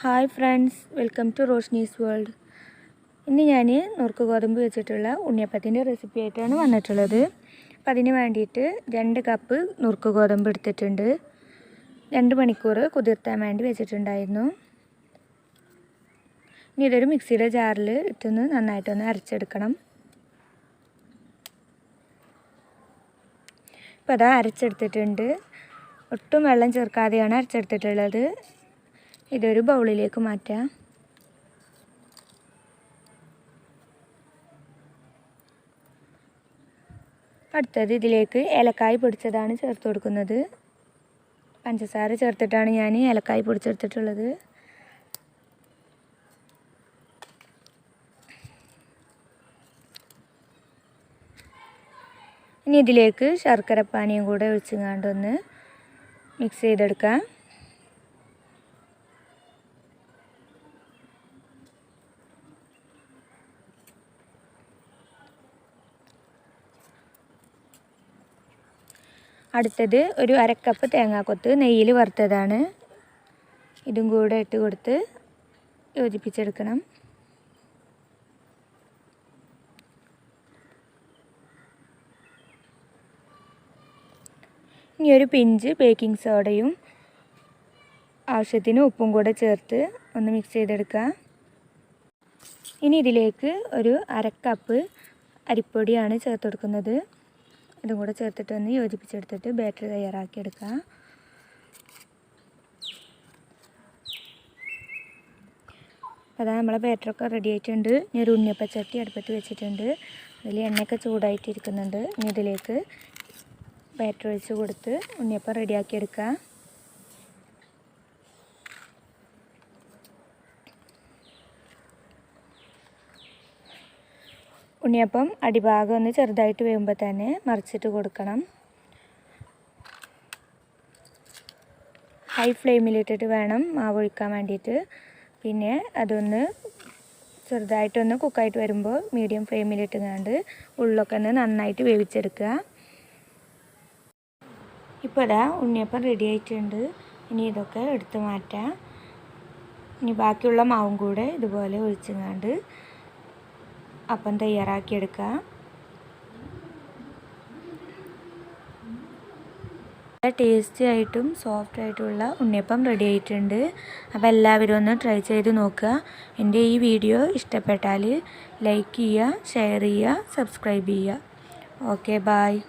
Hi friends welcome to Roshni's world. ഇന്ന് ഞാൻ നുറുക്ക് ഗോതമ്പ് വെച്ചിട്ടുള്ള ഉണ്ണിയപ്പത്തിന്റെ റെസിപ്പി ആയിട്ടാണ് വന്നിട്ടുള്ളത്. അപ്പം അതിന് വേണ്ടിയിട്ട് രണ്ട് കപ്പ് നുറുക്ക് ഗോതമ്പ് എടുത്തിട്ടുണ്ട്. രണ്ട് മണിക്കൂർ കുതിർത്താൻ വേണ്ടി വെച്ചിട്ടുണ്ടായിരുന്നു. ഇനി ഇതൊരു മിക്സിയുടെ ജാറിൽ ഇട്ടൊന്ന് നന്നായിട്ടൊന്ന് അരച്ചെടുക്കണം. ഇപ്പം അതാ അരച്ചെടുത്തിട്ടുണ്ട്. ഒട്ടും വെള്ളം ചേർക്കാതെയാണ് അരച്ചെടുത്തിട്ടുള്ളത്. ഇതൊരു ബൗളിലേക്ക് മാറ്റാം. അടുത്തത് ഇതിലേക്ക് ഏലക്കായ് പൊടിച്ചതാണ് ചേർത്ത് കൊടുക്കുന്നത്. പഞ്ചസാര ചേർത്തിട്ടാണ് ഞാൻ ഏലക്കായ് പൊടിച്ചെടുത്തിട്ടുള്ളത്. ഇനി ഇതിലേക്ക് ശർക്കരപ്പാനിയും കൂടെ ഒഴിച്ചുങ്ങാണ്ടൊന്ന് മിക്സ് ചെയ്തെടുക്കാം. അടുത്തത് ഒരു അരക്കപ്പ് തേങ്ങാക്കൊത്ത് നെയ്യിൽ വറുത്തതാണ്. ഇതും കൂടെ ഇട്ട് കൊടുത്ത് യോജിപ്പിച്ചെടുക്കണം. ഇനി ഒരു പിഞ്ച് ബേക്കിംഗ് സോഡയും ആവശ്യത്തിന് ഉപ്പും കൂടെ ചേർത്ത് ഒന്ന് മിക്സ് ചെയ്തെടുക്കുക. ഇനി ഇതിലേക്ക് ഒരു അരക്കപ്പ് അരിപ്പൊടിയാണ് ചേർത്ത് കൊടുക്കുന്നത്. ഇതും കൂടെ ചേർത്തിട്ട് ഒന്ന് യോജിപ്പിച്ചെടുത്തിട്ട് ബാറ്റർ തയ്യാറാക്കിയെടുക്കുക അതാ നമ്മളെ ബാറ്ററൊക്കെ റെഡി ആയിട്ടുണ്ട്. ഇനി ഒരു ഉണ്ണിയപ്പച്ചട്ടി അടുപ്പത്ത് വെച്ചിട്ടുണ്ട്. അതിൽ എണ്ണയൊക്കെ ചൂടായിട്ടിരിക്കുന്നുണ്ട്. ഇനി ഇതിലേക്ക് ബാറ്റർ ഒഴിച്ച് കൊടുത്ത് ഉണ്ണിയപ്പം റെഡിയാക്കിയെടുക്കുക ഉണ്ണിയപ്പം അടിഭാഗം ഒന്ന് ചെറുതായിട്ട് വേകുമ്പോൾ തന്നെ മറിച്ചിട്ട് കൊടുക്കണം. ഹൈ ഫ്ലെയിമിലിട്ടിട്ട് വേണം മാവ് ഒഴിക്കാൻ വേണ്ടിയിട്ട്. പിന്നെ അതൊന്ന് ചെറുതായിട്ടൊന്ന് കുക്കായിട്ട് വരുമ്പോൾ മീഡിയം ഫ്ലെയിമിലിട്ട് കണ്ട് ഉള്ളൊക്കെ ഒന്ന് നന്നായിട്ട് വേവിച്ചെടുക്കുക. ഇപ്പോൾ അതാ ഉണ്ണിയപ്പം റെഡി ആയിട്ടുണ്ട്. ഇനി ഇതൊക്കെ എടുത്ത് മാറ്റാം. ഇനി ബാക്കിയുള്ള മാവും കൂടെ ഇതുപോലെ ഒഴിച്ചങ്ങാണ്ട് അപ്പം തയ്യാറാക്കിയെടുക്കുക ടേസ്റ്റി ആയിട്ടും സോഫ്റ്റ് ആയിട്ടുള്ള ഉണ്ണിയപ്പം റെഡി ആയിട്ടുണ്ട്. അപ്പോൾ എല്ലാവരും ഒന്ന് ട്രൈ ചെയ്ത് നോക്കുക. എന്റെ ഈ വീഡിയോ ഇഷ്ടപ്പെട്ടാൽ ലൈക്ക് ചെയ്യുക ഷെയർ ചെയ്യുക സബ്സ്ക്രൈബ് ചെയ്യുക. Okay bye